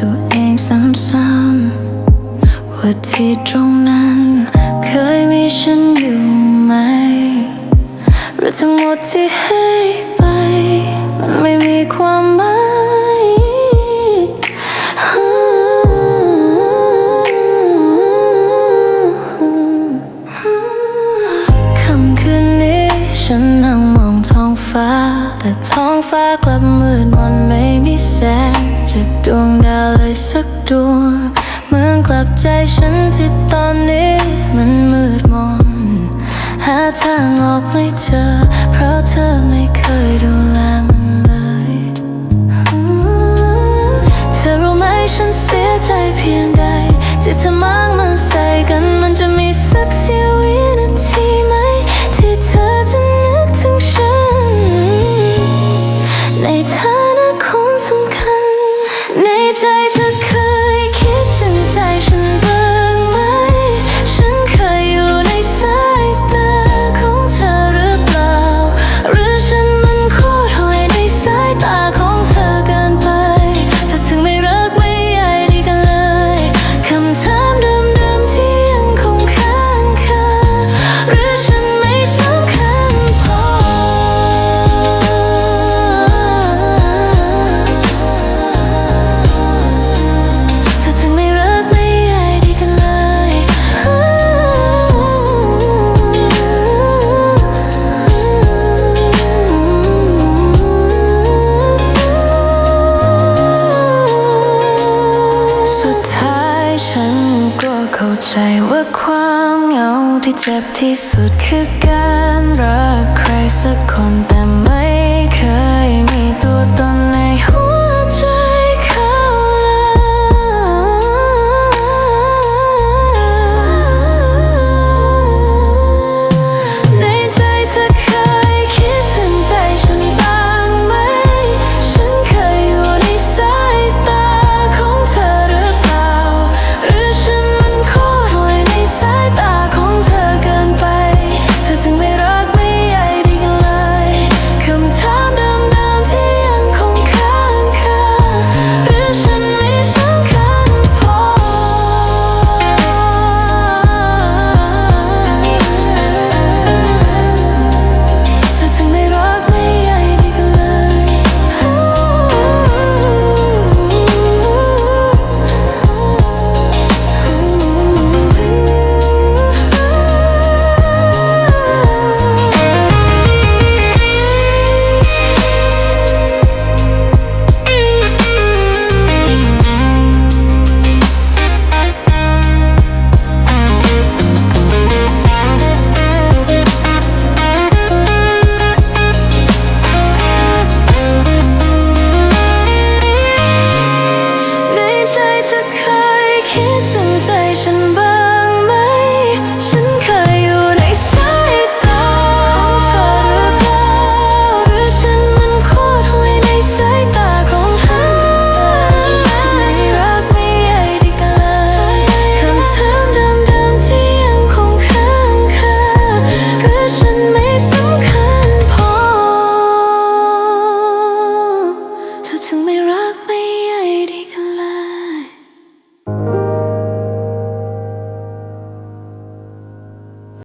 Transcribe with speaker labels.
Speaker 1: ตัวเองซ้ำๆว่าที่ตรงนั้น เคยมีฉันอยู่ไหมหรือทั้งหมดที่ให้ไป มันไม่มีความหมายคำคืนนี้ฉันนั่ง ฟ้า แต่ท้องฟ้ากลับมืดมนไม่มีแสงจากดวงดาวเลยสักดวงเหมือนกลับใจฉันที่ตอนนี้มันมืดมน หาทางออกไม่เจอ เพราะเธอไม่เคยดูแลมันเลย เธอรู้ไหมฉันเสียใจเพียง จ็บที่สุดคือการรักใครสักคนแต่ไม่เคยมีตัวตน งไม่รักไม่ใยดีกัน